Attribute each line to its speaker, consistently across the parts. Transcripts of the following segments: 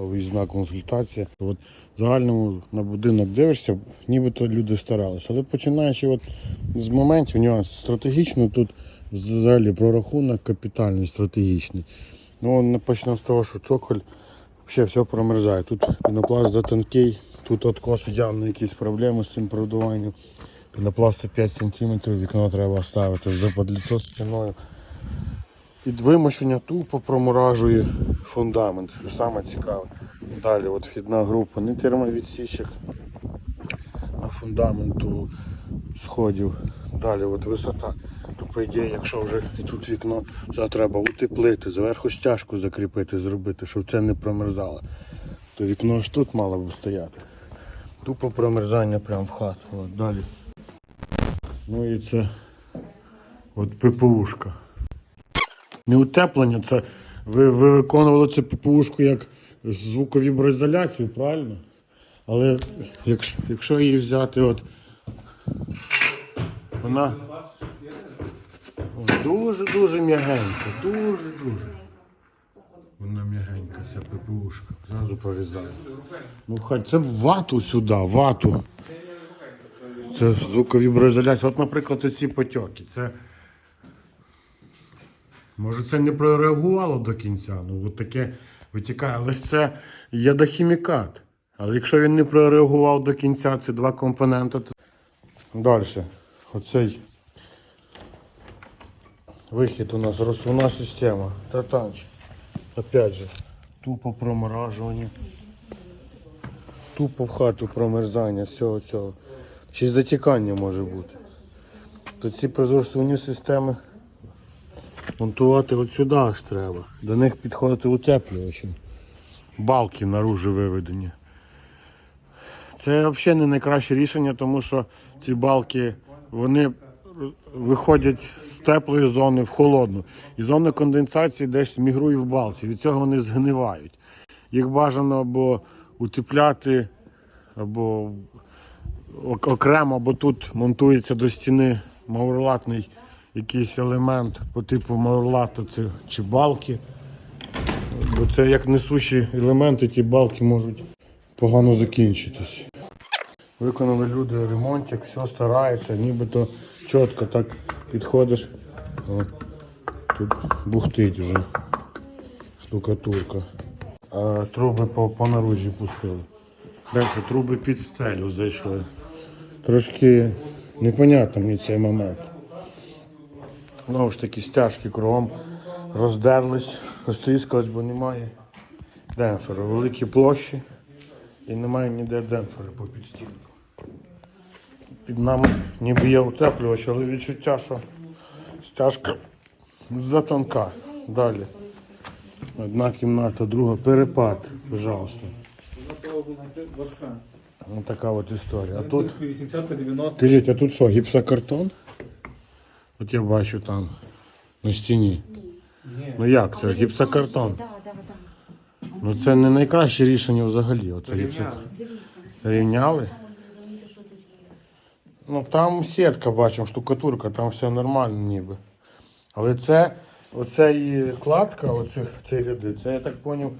Speaker 1: Виїзна консультація. От в загальному на будинок дивишся, нібито люди старалися. Але починаючи от з моментів нюанс стратегічно, тут взагалі прорахунок капітальний, стратегічний. Ну, не почнемо з того, що цоколь взагалі все промерзає. Тут пінопласт затонкий, тут откос явно якісь проблеми з цим продуванням. Пінопласту 5 см, вікно треба ставити за подліцо стіною. Під вимушення тупо проморажує фундамент, що саме цікаве. Далі от вхідна група, не термовідсічок на фундаменту сходів. Далі от висота. То по ідеї, якщо вже і тут вікно, це треба утеплити, зверху стяжку закріпити, зробити, щоб це не промерзало. То вікно ж тут мало б стояти. Тупо промерзання прямо в хату. От, далі. Ну і це от ППУшка. Не утеплення, це ви, ви виконували цю ППУшку як звуковіброізоляцію, правильно? Але якщо, якщо її взяти, от вона дуже-дуже м'ягенька, дуже-дуже. Вона м'ягенька, ця ППУшка. Зразу прорізаю. Ну хай це вату сюди, вату. Це звуковіброізоляція. От, наприклад, ці потьоки. Це Може це не прореагувало до кінця, ну от таке витікає, але ж це ядохімікат. Але якщо він не прореагував до кінця, це два компоненти. То... Далі. Оцей вихід у нас розсувна система. Татанч. Опять же, тупо проморажування. Тупо в хату промерзання, всього цього. Ще затікання може бути. То ці прозорствувні системи Монтувати от сюди аж треба. До них підходити утеплювачем. Балки наружу виведені. Це взагалі не найкраще рішення, тому що ці балки вони виходять з теплої зони в холодну. І зона конденсації десь мігрує в балці. Від цього вони згнивають. Їх бажано або утепляти, або окремо, або тут монтується до стіни маурлатний якийсь елемент по типу маурлату це чи балки. Бо це як несущі елементи, ті балки можуть погано закінчитись. Виконали люди ремонтик, все старається, нібито чітко так підходиш. О, тут бухтить вже штукатурка. А труби по, по наружі пустили. Далі труби під стелю зайшли. Трошки непонятно мені цей момент. Знову ж таки, стяжки кругом роздерлись, розтріскались, бо немає демпфера. Великі площі і немає ніде демпфера по підстінку. Під нами ніби є утеплювач, але відчуття, що стяжка затонка. Далі. Одна кімната, друга. Перепад, пожалуйста. Ось така от історія. А тут
Speaker 2: 80-90.
Speaker 1: Скажіть, а тут що, гіпсокартон? От я бачу там на стіні.
Speaker 2: Ні.
Speaker 1: Ну як це? Гіпсокартон.
Speaker 3: Да, да, да.
Speaker 1: Ну це не найкраще рішення взагалі. Оце гіпсокартон.
Speaker 3: Дивіться.
Speaker 1: Рівняли?
Speaker 3: Зрозуміти, що тут є.
Speaker 1: Ну там сітка бачимо, штукатурка, там все нормально ніби. Але це, оця і кладка, оцих ці ряди, це я так зрозумів.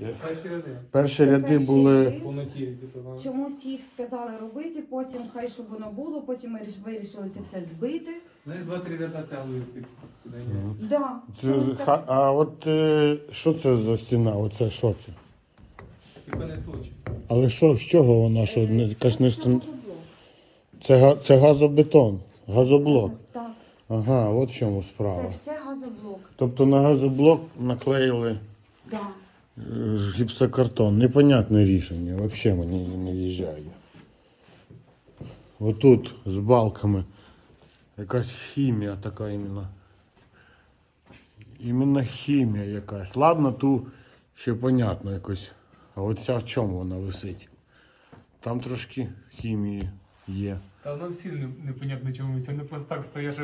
Speaker 2: Перші ряди.
Speaker 1: Перші
Speaker 3: Це
Speaker 1: ряди
Speaker 3: перші
Speaker 1: були.
Speaker 3: ряди.
Speaker 2: Типу.
Speaker 3: Чомусь їх сказали робити, потім хай щоб воно було, потім ми ріш- вирішили це все збити.
Speaker 2: Знаєш, два-три ряда цеглою під. куди ні.
Speaker 3: Да,
Speaker 1: Це,
Speaker 3: чомусь
Speaker 1: ха- а от е, що це за стіна? Оце що це?
Speaker 2: Типу не случай.
Speaker 1: Але що, з чого вона? Що, не, якась не
Speaker 3: Це
Speaker 1: стан...
Speaker 3: газоблок.
Speaker 1: це, га- це газобетон, газоблок.
Speaker 3: Так,
Speaker 1: Ага, от в чому
Speaker 3: це
Speaker 1: справа.
Speaker 3: все газоблок.
Speaker 1: Тобто на газоблок наклеїли
Speaker 3: Да.
Speaker 1: Гіпсокартон. Непонятне рішення, взагалі мені не в'їжджає. Отут з балками якась хімія така іменно. Іменно хімія якась. Ладно, ту ще понятно якось. А от ця в чому вона висить? Там трошки хімії є.
Speaker 2: Та воно всі не- непонятно чому. Це не просто так стоїш.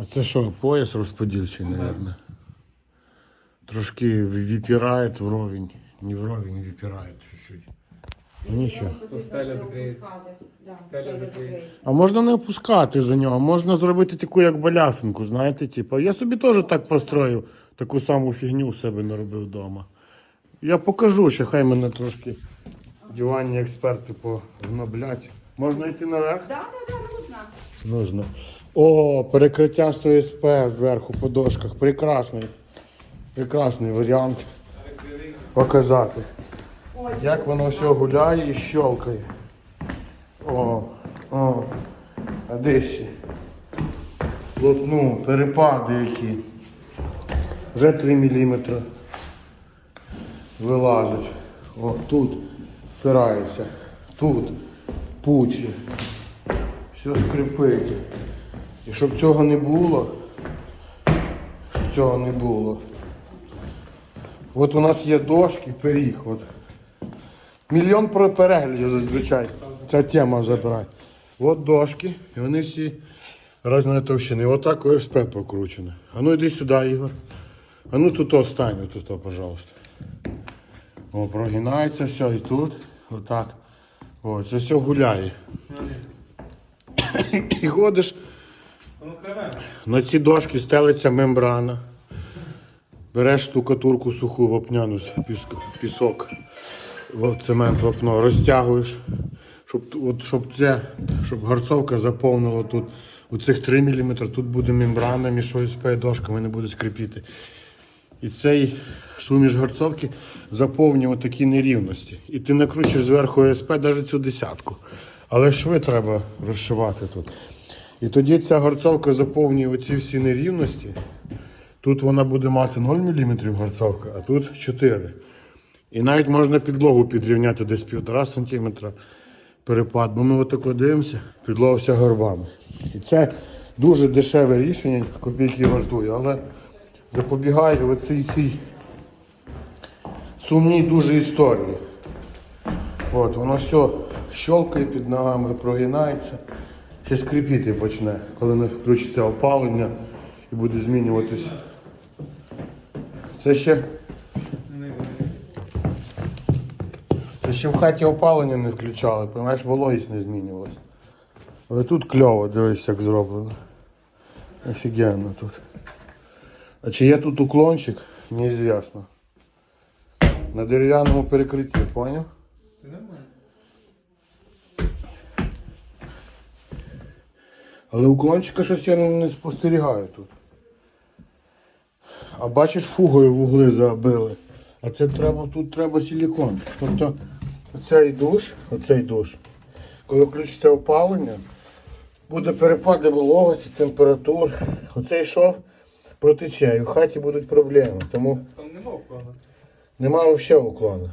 Speaker 1: А це що, пояс розподільчий, мабуть? Трошки випирає вровень. Не вровень, випирає чуть-чуть. Ну, Нічого.
Speaker 2: То стеля закриється.
Speaker 3: Да,
Speaker 2: Стеля закриється.
Speaker 1: А можна не опускати за нього, можна зробити таку як балясинку, знаєте, типу. Я собі теж так построїв. таку саму фігню в себе наробив вдома. Я покажу, ще хай мене трошки диванні експерти погноблять. Можна йти наверх?
Speaker 3: Да, да, да, нужно.
Speaker 1: Нужно. О, перекриття з зверху по дошках. Прекрасний. Прекрасний варіант показати. Як воно все гуляє і щелкає. О, о, а де ще? От, ну, перепади які. Вже 3 мм вилазить. О, тут впирається. Тут пучі. Все скрипить. І щоб цього не було, щоб цього не було. От у нас є дошки, пиріг. От. Мільйон про переглядів зазвичай. Ця тема забирає. От дошки, і вони всі різної товщини. Отак ОСП прокручено. А ну йди сюди, Ігор. А ну тут остань, тут, пожалуйста. О, прогинається все і тут. Отак. О, це все гуляє. І ходиш. На ці дошки стелиться мембрана. Береш штукатурку суху вапняну пісок, цемент вапно, розтягуєш, щоб, от, щоб, це, щоб гарцовка заповнила тут. У цих 3 мм тут буде мембрана між ОСП і дошками не буде скрипіти. І цей суміш гарцовки заповнює такі нерівності. І ти накручуєш зверху ОСП навіть цю десятку. Але шви треба розшивати тут. І тоді ця горцовка заповнює оці всі нерівності. Тут вона буде мати 0 мм горцовка, а тут 4. І навіть можна підлогу підрівняти десь 1,5 см перепад. Бо ми отако дивимося, підлога вся горбами. І це дуже дешеве рішення, копійки вартує, але запобігає оцій цій сумній дуже історії. От, воно все щелкає під ногами, прогинається. Ще скрипіти почне, коли не включиться опалення і буде змінюватися. Це ще, це ще в хаті опалення не включали, розумієш, вологість не змінювалася. Але тут кльово, дивись, як зроблено. Офігенно тут. А чи є тут уклончик, неізвісно. На дерев'яному перекритті, поняв?
Speaker 2: Це нормально.
Speaker 1: Але уклончика щось я не, не спостерігаю тут. А бачиш, фугою вугли забили. А це треба, тут треба силікон. Тобто оцей душ, оцей душ, коли включиться опалення, буде перепади вологості, температур. Оцей шов протече і в хаті будуть проблеми. Тому
Speaker 2: Там нема вкладу.
Speaker 1: Нема взагалі уклону.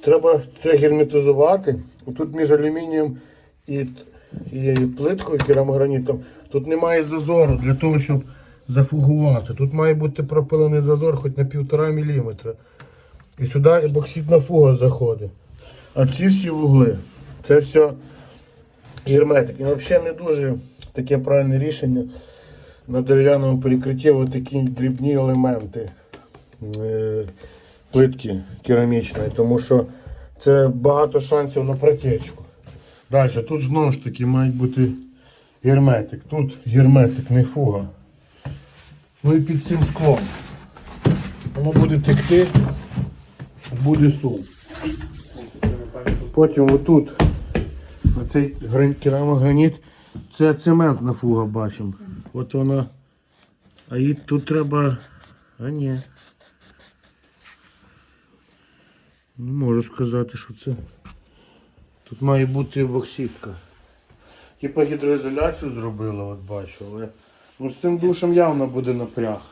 Speaker 1: Треба це герметизувати. Тут між алюмінієм і, і плиткою керамогранітом тут немає зазору для того, щоб зафугувати. Тут має бути пропилений зазор хоч на півтора міліметра. І сюди ебоксидна фуга заходить. А ці всі вугли, це все герметик. І взагалі не дуже таке правильне рішення на дерев'яному перекритті ось такі дрібні елементи е, плитки керамічної, тому що це багато шансів на протечку. Далі, тут знову ж таки має бути герметик. Тут герметик, не фуга. Ну і під цим склом. Воно буде текти, буде сум. Потім отут оцей гран- керамограніт, це цементна фуга бачимо. От вона. А їй тут треба. А ні. Не можу сказати, що це. Тут має бути боксітка. Типа гідроізоляцію зробили, от бачу, але з цим душем явно буде напряг.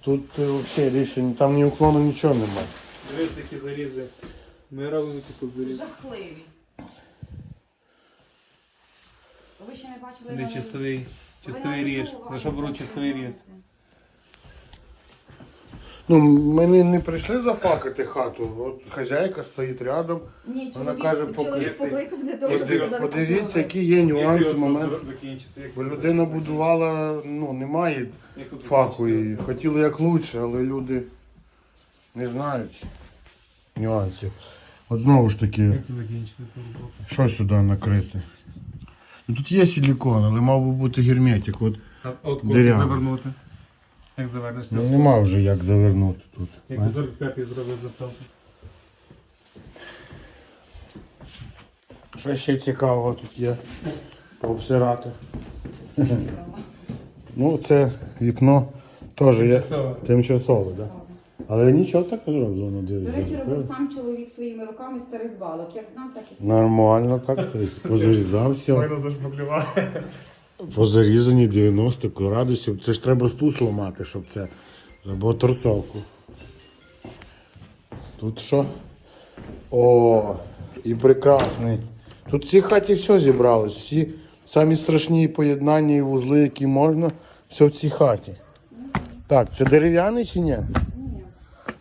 Speaker 1: Тут е, взагалі рішення, там ні уклону, нічого немає.
Speaker 2: Дивись, які зарізи. Ми робимо тут заріз.
Speaker 3: жахливі. Ви ще не бачили
Speaker 2: Не чистовий.
Speaker 3: Ви
Speaker 2: Чистовий
Speaker 3: слово
Speaker 2: За що беру чистовий різ?
Speaker 1: Ну, ми не, не прийшли зафакати хату. От хазяйка стоїть рядом.
Speaker 3: Ні,
Speaker 1: Вона
Speaker 3: чоловік,
Speaker 1: каже,
Speaker 3: чоловік
Speaker 2: поки-
Speaker 3: покликав для того, щоб
Speaker 1: Подивіться,
Speaker 3: «Послухай».
Speaker 1: які є нюанси,
Speaker 2: закінчити. Як
Speaker 1: Бо
Speaker 2: це
Speaker 1: людина будувала, ну, немає
Speaker 2: Як
Speaker 1: фаху і хотіли як лучше, але люди не знають нюансів. От знову ж таки,
Speaker 2: Як це закінчити цю роботу?
Speaker 1: що сюди накрити? Ну, тут є силікон, але мав би бути герметик. От
Speaker 2: А от косик завернути. Як завернеш
Speaker 1: Ну нема вже як завернути тут.
Speaker 2: Як 45-й зробив запалку.
Speaker 1: Що ще цікавого тут є? Пообсирати. Ну, це вікно теж є
Speaker 2: Тимчасове.
Speaker 1: тимчасове, так? Але нічого так зроблено,
Speaker 3: До речі,
Speaker 1: дивіться.
Speaker 3: робив сам чоловік своїми руками старих балок. Як знав, так і знав.
Speaker 1: Нормально так, тобто позарізав все.
Speaker 2: Файно зашпаклював.
Speaker 1: Позарізані 90 градусів. Це ж треба стул ламати, щоб це. Або торцовку. Тут що? О, і прекрасний. Тут в цій хаті все зібралось. Всі самі страшні поєднання і вузли, які можна, все в цій хаті. Так, це дерев'яний чи ні?
Speaker 3: Ні.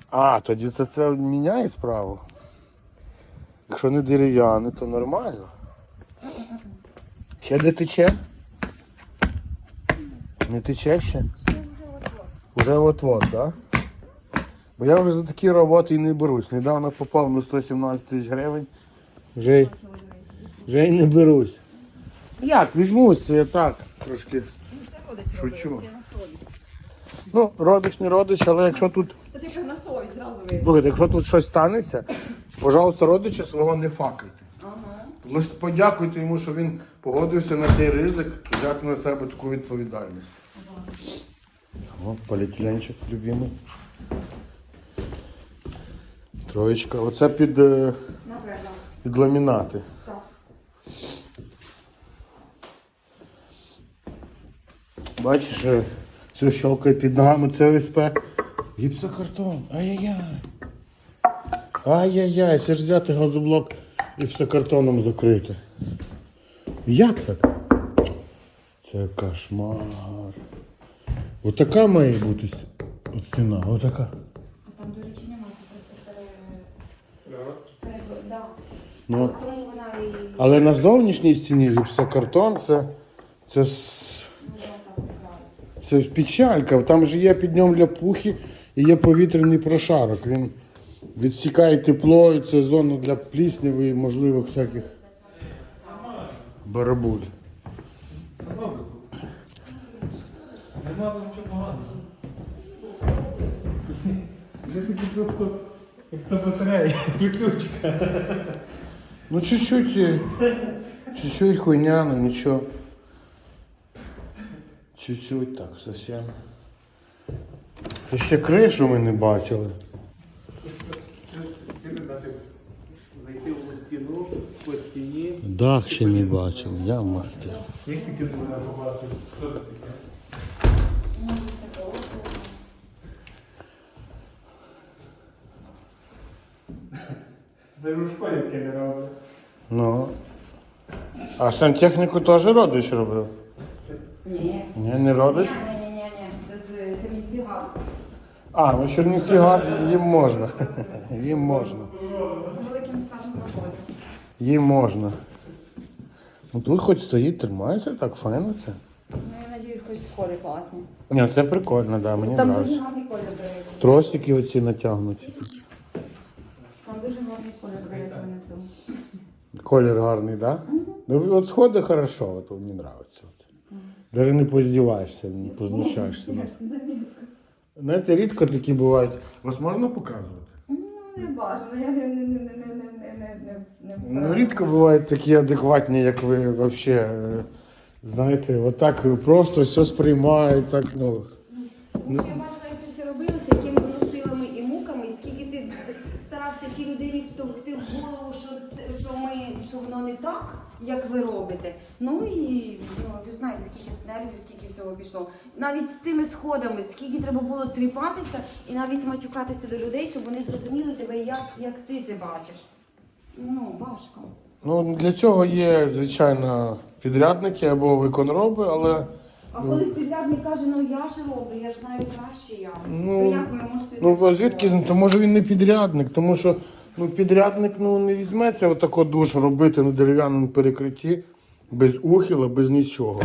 Speaker 1: А, тоді це, це міняє справу. Якщо не дерев'яний, то нормально. Ще де тече? Не тече ще? Уже от-от, так? Да? Бо я вже за такі роботи і не берусь. Недавно попав на 117 тисяч гривень. Вже, й- вже й не берусь. Як, візьмусь, я так трошки. Шучу. Ну, родич, не родич, але якщо тут
Speaker 3: Ось якщо на совість зразу видно.
Speaker 1: Слухайте, якщо тут щось станеться, пожалуйста, родичі свого не факайте. Лише подякуйте йому, що він погодився на цей ризик взяти на себе таку відповідальність. О, поліетиленчик любимий. Троєчка. Оце під, е, під ламінати.
Speaker 3: Так.
Speaker 1: Бачиш, все щелкає під ногами, це ОСП. Гіпсокартон. Ай-яй-яй. Ай-яй-яй, це ж взяти газоблок гіпсокартоном закрити. Як так? Це кошмар. Отака має бути от стіна, отака.
Speaker 3: А там, до речі, нема, це просто пере... пере... Да.
Speaker 1: Ну,
Speaker 3: Тому вона і...
Speaker 1: але на зовнішній стіні гіпсокартон це, це, с-
Speaker 3: Ну,
Speaker 1: це печалька. Там же є під ньому ляпухи і є повітряний прошарок. Він відсікає тепло, і це зона для плісняви і можливих всяких барабуль.
Speaker 2: Нема за нічого поганого. Вже такі просто, як це батарея, ключка.
Speaker 1: Ну чуть-чуть, е, чуть-чуть хуйня, ну нічого. Чуть-чуть так, совсем. Ще кришу ми не бачили.
Speaker 2: Зайти в стіну, по стіні.
Speaker 1: Дах ще не бачили, я
Speaker 2: попасти? Що це?
Speaker 3: Ну,
Speaker 2: у школі таке не робить.
Speaker 1: Ну. А сантехніку теж родич робив?
Speaker 3: Ні.
Speaker 1: Ні, не родич?
Speaker 3: Ні, ні, ні, ні. Це з Чернівці газ.
Speaker 1: А, ну Чернівці газ їм можна. Їм можна.
Speaker 3: З великим стажем проходить.
Speaker 1: Їм можна. Ну тут хоч стоїть, тримається так, файно це.
Speaker 3: Ну, я надіюсь, хоч сходи класні.
Speaker 1: Ні, це прикольно, да, мені
Speaker 3: Там дуже гарний колір беруть.
Speaker 1: Тросики оці натягнуті.
Speaker 3: Там дуже гарний колір беруть внизу.
Speaker 1: Колір гарний, так? Да? Ну, от сходи хорошо, от мені подобається. От. Навіть не поздіваєшся, не познущаєшся. Знаєте, рідко такі бувають. Вас можна показувати?
Speaker 3: Ну, не бажано, я не, не, не, не, не, не, не, не,
Speaker 1: Ну, рідко бувають такі адекватні, як ви взагалі. е, Знаєте, отак просто все сприймають, так, ну.
Speaker 3: Що я бачила, як це все робилося, якими воно силами і муками, і скільки ти старався тій людині втовкти в голову, що, це, що, ми, що воно не так, як ви робите. Ну і ну, ви знаєте, скільки тут нервів, скільки всього пішло. Навіть з цими сходами, скільки треба було тріпатися і навіть матюкатися до людей, щоб вони зрозуміли тебе, як, як ти це бачиш. Ну, важко.
Speaker 1: Ну, для цього є, звичайно, підрядники або виконроби, але
Speaker 3: А коли підрядник каже, ну я ж роблю, я ж знаю краще я.
Speaker 1: Ну,
Speaker 3: то як ви можете
Speaker 1: ну, а звідки зна- то може він не підрядник, тому що ну, підрядник ну, не візьметься отако душ робити на дерев'яному перекритті без ухіла, без нічого.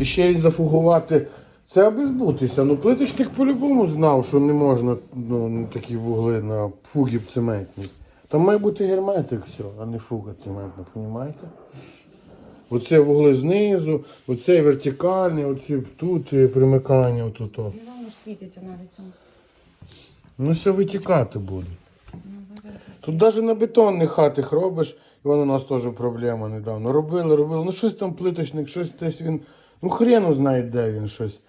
Speaker 1: І ще й зафугувати. Це аби збутися. Ну, плиточник по-любому знав, що не можна ну, такі вугли на фугі цементні. Там має бути герметик все, а не фуга цементна, розумієте? Оце вугли знизу, оцей вертикальний, оці тут е, примикання. Отут. о.
Speaker 3: Ну, воно ж світиться навіть там.
Speaker 1: Ну все витікати буде.
Speaker 3: Ну,
Speaker 1: Тут навіть на бетонних хатах робиш, і вон у нас теж проблема недавно. Робили, робили. Ну щось там плиточник, щось десь він. Ну хрену знає, де він щось.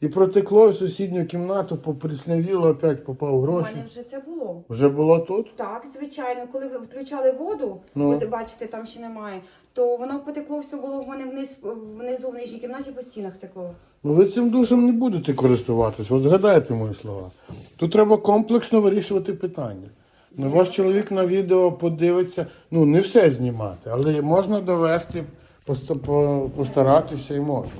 Speaker 1: І протекло в сусідню кімнату, попріснявіло, опять попав
Speaker 3: У
Speaker 1: гроші.
Speaker 3: мене вже це було.
Speaker 1: Вже було тут?
Speaker 3: Так, звичайно, коли ви включали воду,
Speaker 1: Ну.
Speaker 3: от бачите, там ще немає, то воно потекло все було в мене вниз внизу в нижній кімнаті по стінах текло.
Speaker 1: Ну ви цим душем не будете користуватися. От згадайте мої слова. Тут треба комплексно вирішувати питання. Ну, ваш чоловік на відео подивиться, ну не все знімати, але можна довести, поста- по- постаратися і можна.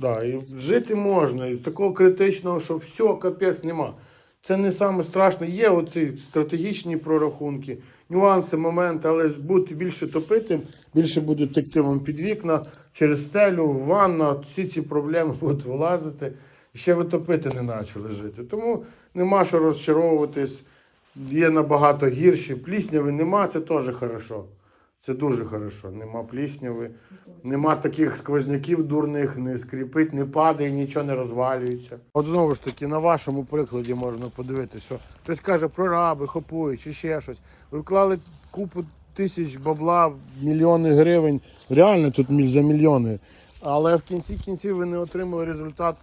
Speaker 1: Да, і жити можна, і з такого критичного, що все, капець нема. Це не саме страшне. Є оці стратегічні прорахунки, нюанси, моменти, але ж бути більше топити, більше буде текти вам під вікна, через стелю, ванна, всі ці проблеми будуть вилазити. І ще ви топити не почали жити. Тому нема що розчаровуватись. Є набагато гірші. Плісняви нема, це теж хорошо. Це дуже хорошо. Нема плісняви, нема таких сквозняків дурних, не скріпить, не падає, нічого не розвалюється. От знову ж таки, на вашому прикладі можна подивитися, що хтось каже прораби, хопують чи ще щось. Ви вклали купу тисяч бабла, мільйони гривень. Реально тут за мільйони. Але в кінці кінців ви не отримали результат,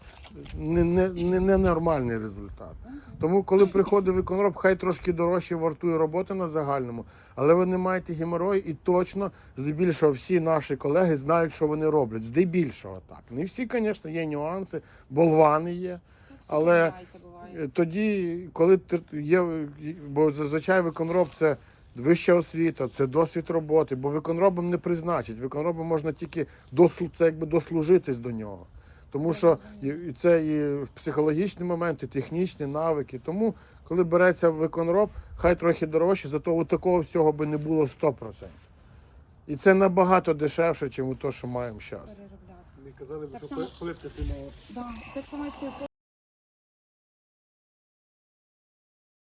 Speaker 1: не, не, не, результат. Тому, коли приходить виконроб, хай трошки дорожче вартує робота на загальному, але ви не маєте геморою і точно, здебільшого, всі наші колеги знають, що вони роблять. Здебільшого так. Не всі, звісно, є нюанси, болвани є. Але тоді, коли є, бо зазвичай виконроб це вища освіта, це досвід роботи, бо виконробом не призначить. Виконробом можна тільки дослу, це якби дослужитись до нього. Тому що і це і психологічні моменти, і технічні навики. Тому, коли береться виконроб, хай трохи дорожче, зато у такого всього би не було 100%. І це набагато дешевше, ніж у те, що маємо зараз.
Speaker 3: переробляти.
Speaker 2: Не казали,
Speaker 3: Так
Speaker 2: що
Speaker 3: само-
Speaker 2: плитка ти
Speaker 3: Да, так само як ти